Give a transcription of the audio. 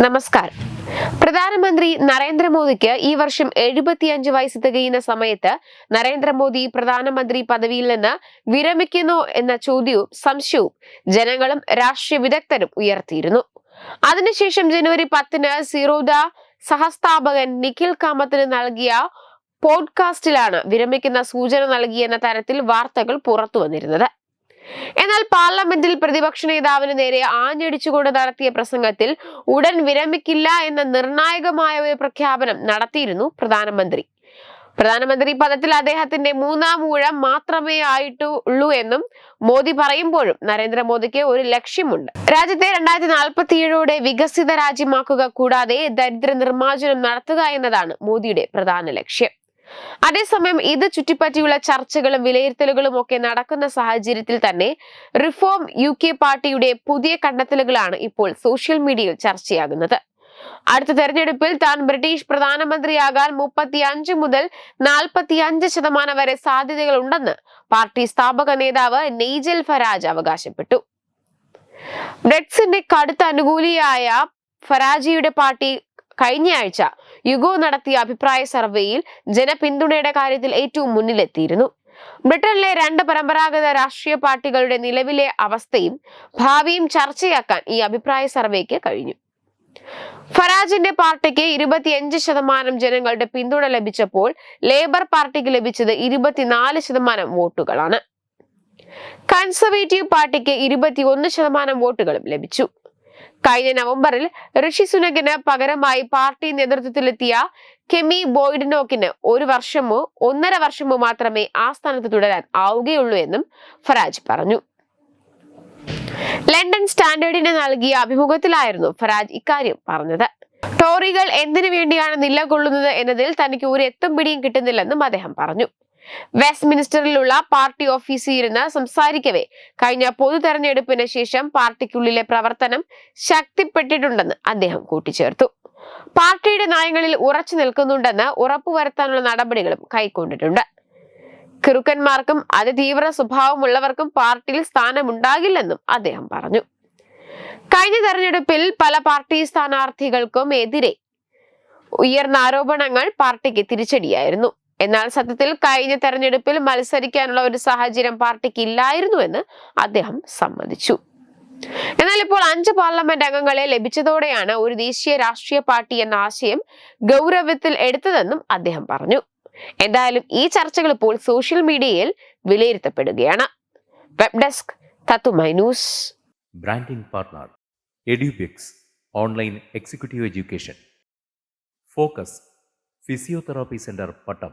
നമസ്കാരം. പ്രധാനമന്ത്രി നരേന്ദ്രമോദിക്ക് ഈ വർഷം എഴുപത്തിയഞ്ച് വയസ്സ് തികയുന്ന സമയത്ത് നരേന്ദ്രമോദി പ്രധാനമന്ത്രി പദവിയിൽ നിന്ന് വിരമിക്കുന്നു എന്ന ചോദ്യവും സംശയവും ജനങ്ങളും രാഷ്ട്രീയ വിദഗ്ധരും ഉയർത്തിയിരുന്നു. അതിനുശേഷം ജനുവരി പത്തിന് സിറോദ സഹസ്ഥാപകൻ നിഖിൽ കാമത്തിന് നൽകിയ പോഡ്കാസ്റ്റിലാണ് വിരമിക്കുന്ന സൂചന നൽകിയെന്ന തരത്തിൽ വാർത്തകൾ പുറത്തു വന്നിരുന്നത് എന്നാൽ പാർലമെന്റിൽ പ്രതിപക്ഷ നേതാവിന് നേരെ ആഞ്ഞടിച്ചുകൊണ്ട് നടത്തിയ പ്രസംഗത്തിൽ ഉടൻ വിരമിക്കില്ല എന്ന നിർണായകമായ ഒരു പ്രഖ്യാപനം നടത്തിയിരുന്നു പ്രധാനമന്ത്രി. പ്രധാനമന്ത്രി പദത്തിൽ അദ്ദേഹത്തിന്റെ മൂന്നാം ഊഴം മാത്രമേ ആയിട്ടുള്ളൂ എന്നും മോദി പറയുമ്പോഴും നരേന്ദ്രമോദിക്ക് ഒരു ലക്ഷ്യമുണ്ട്. രാജ്യത്തെ രണ്ടായിരത്തി നാൽപ്പത്തിയേഴോടെ വികസിത രാജ്യമാക്കുക കൂടാതെ ദരിദ്ര നിർമ്മാർജനം നടത്തുക എന്നതാണ് മോദിയുടെ പ്രധാന ലക്ഷ്യം. അതേസമയം ഇത് ചുറ്റിപ്പറ്റിയുള്ള ചർച്ചകളും വിലയിരുത്തലുകളും ഒക്കെ നടക്കുന്ന സാഹചര്യത്തിൽ തന്നെ റിഫോം യു കെ പാർട്ടിയുടെ പുതിയ കണ്ടെത്തലുകളാണ് ഇപ്പോൾ സോഷ്യൽ മീഡിയയിൽ ചർച്ചയാകുന്നത്. അടുത്ത തെരഞ്ഞെടുപ്പിൽ താൻ ബ്രിട്ടീഷ് പ്രധാനമന്ത്രിയാകാൻ മുപ്പത്തി അഞ്ച് മുതൽ നാൽപ്പത്തി അഞ്ച് ശതമാനം വരെ സാധ്യതകളുണ്ടെന്ന് പാർട്ടി സ്ഥാപക നേതാവ് നെയ്ജൽ ഫരാജ് അവകാശപ്പെട്ടു. ബ്രെഡ്സിന്റെ കടുത്ത അനുകൂലിയായ ഫരാജിയുടെ പാർട്ടി കഴിഞ്ഞയാഴ്ച യുഗോ നടത്തിയ അഭിപ്രായ സർവേയിൽ ജനപിന്തുണയുടെ കാര്യത്തിൽ ഏറ്റവും മുന്നിലെത്തിയിരുന്നു. ബ്രിട്ടനിലെ രണ്ട് പരമ്പരാഗത രാഷ്ട്രീയ പാർട്ടികളുടെ നിലവിലെ അവസ്ഥയും ഭാവിയും ചർച്ചയാക്കാൻ ഈ അഭിപ്രായ സർവേക്ക് കഴിഞ്ഞു. ഫരാജിന്റെ പാർട്ടിക്ക് ഇരുപത്തിയഞ്ച് ശതമാനം ജനങ്ങളുടെ പിന്തുണ ലഭിച്ചപ്പോൾ ലേബർ പാർട്ടിക്ക് ലഭിച്ചത് ഇരുപത്തിനാല് ശതമാനം വോട്ടുകളാണ്. കൺസർവേറ്റീവ് പാർട്ടിക്ക് ഇരുപത്തിയൊന്ന് ശതമാനം വോട്ടുകളും ലഭിച്ചു. കഴിഞ്ഞ നവംബറിൽ ഋഷി സുനകിന് പകരമായി പാർട്ടി നേതൃത്വത്തിലെത്തിയ കെമി ബോയ്ഡനോക്കിന് ഒരു വർഷമോ ഒന്നര വർഷമോ മാത്രമേ ആ സ്ഥാനത്ത് തുടരാൻ ആവുകയുള്ളൂ എന്നും ഫറാജ് പറഞ്ഞു. ലണ്ടൻ സ്റ്റാൻഡേർഡിന് നൽകിയ അഭിമുഖത്തിലായിരുന്നു ഫറാജ് ഇക്കാര്യം പറഞ്ഞത്. ടോറികൾ എന്തിനു വേണ്ടിയാണ് നിലകൊള്ളുന്നത് എന്നതിൽ തനിക്ക് ഒരു എത്തും പിടിയും കിട്ടുന്നില്ലെന്നും അദ്ദേഹം പറഞ്ഞു. വെസ്റ്റ് മിനിസ്റ്ററിലുള്ള പാർട്ടി ഓഫീസിൽ ഇരുന്ന് സംസാരിക്കവേ. കഴിഞ്ഞ പൊതു തെരഞ്ഞെടുപ്പിന് ശേഷം പാർട്ടിക്കുള്ളിലെ പ്രവർത്തനം ശക്തിപ്പെട്ടിട്ടുണ്ടെന്ന് അദ്ദേഹം കൂട്ടിച്ചേർത്തു. പാർട്ടിയുടെ നയങ്ങളിൽ ഉറച്ചു നിൽക്കുന്നുണ്ടെന്ന് ഉറപ്പുവരുത്താനുള്ള നടപടികളും കൈക്കൊണ്ടിട്ടുണ്ട്. കിറുക്കന്മാർക്കും അതിതീവ്ര സ്വഭാവമുള്ളവർക്കും പാർട്ടിയിൽ സ്ഥാനമുണ്ടാകില്ലെന്നും അദ്ദേഹം പറഞ്ഞു. കഴിഞ്ഞ തെരഞ്ഞെടുപ്പിൽ പല പാർട്ടി സ്ഥാനാർത്ഥികൾക്കും എതിരെ ഉയർന്ന ആരോപണങ്ങൾ പാർട്ടിക്ക് തിരിച്ചടിയായിരുന്നു. എന്നാൽ സത്യത്തിൽ കഴിഞ്ഞ തെരഞ്ഞെടുപ്പിൽ മത്സരിക്കാനുള്ള ഒരു സാഹചര്യം പാർട്ടിക്ക് ഇല്ലായിരുന്നുവെന്ന് അദ്ദേഹം സമ്മതിച്ചു. എന്നാൽ ഇപ്പോൾ അഞ്ച് പാർലമെന്റ് അംഗങ്ങളെ ലഭിച്ചതോടെയാണ് ഒരു ദേശീയ രാഷ്ട്രീയ പാർട്ടി എന്ന ആശയം ഗൗരവത്തിൽ എടുത്തതെന്നും അദ്ദേഹം പറഞ്ഞു. എന്തായാലും ഈ ചർച്ചകൾ ഇപ്പോൾ സോഷ്യൽ മീഡിയയിൽ വിലയിരുത്തപ്പെടുകയാണ്. Web desk news. Branding partner Edubix online executive education. Focus physiotherapy centre Pattom.